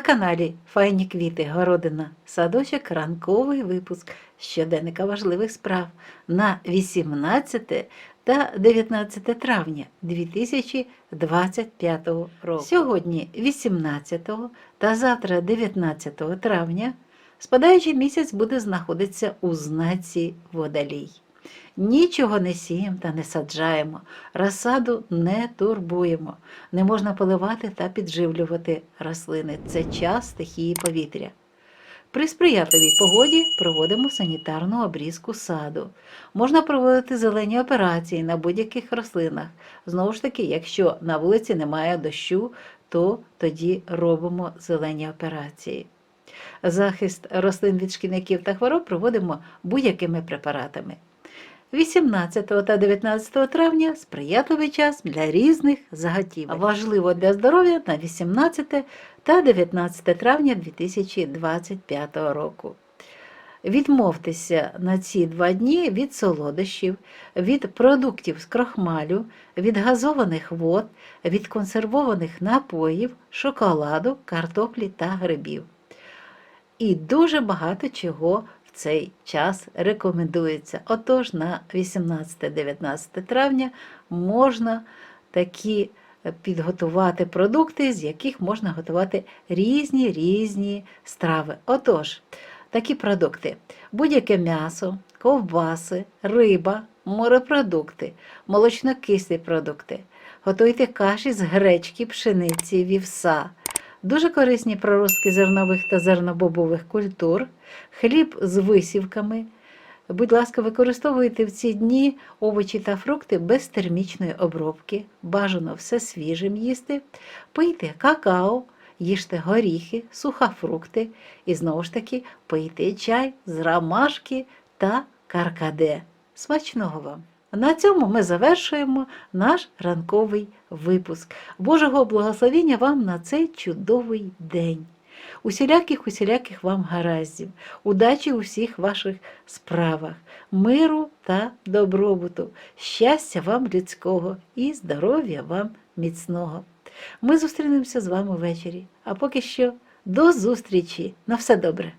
каналі Файні квіти, городина, садочок, ранковий випуск щоденника важливих справ на 18 та 19 травня 2025 року. Сьогодні 18 та завтра 19 травня спадаючий місяць буде знаходитися у знаці водолій. Нічого не сіємо та не саджаємо, розсаду не турбуємо, не можна поливати та підживлювати рослини. Це час стихії повітря. При сприятливій погоді проводимо санітарну обрізку саду. Можна проводити зелені операції на будь-яких рослинах. Знову ж таки, якщо на вулиці немає дощу, то тоді робимо зелені операції. Захист рослин від шкідників та хвороб проводимо будь-якими препаратами. 18 та 19 травня сприятливий час для різних заготівель. Важливо для здоров'я на 18 та 19 травня 2025 року. Відмовтеся на ці два дні від солодощів, від продуктів з крохмалю, від газованих вод, від консервованих напоїв, шоколаду, картоплі та грибів. І дуже багато чого цей час рекомендується. Отож, на 18-19 травня можна такі е, підготувати продукти, з яких можна готувати різні різні страви. Отож, такі продукти: будь-яке м'ясо, ковбаси, риба, морепродукти, молочнокислі продукти. Готуйте каші з гречки, пшениці, вівса. Дуже корисні проростки зернових та зернобобових культур, хліб з висівками. Будь ласка, використовуйте в ці дні овочі та фрукти без термічної обробки. Бажано все свіжим їсти. Пийте какао, їжте горіхи, сухофрукти і знову ж таки пийте чай з ромашки та каркаде. Смачного вам! На цьому ми завершуємо наш ранковий випуск. Божого благословення вам на цей чудовий день. Усіляких, усіляких вам гараздів, удачі у всіх ваших справах, миру та добробуту, щастя вам людського і здоров'я вам міцного. Ми зустрінемося з вами ввечері. А поки що до зустрічі. На все добре!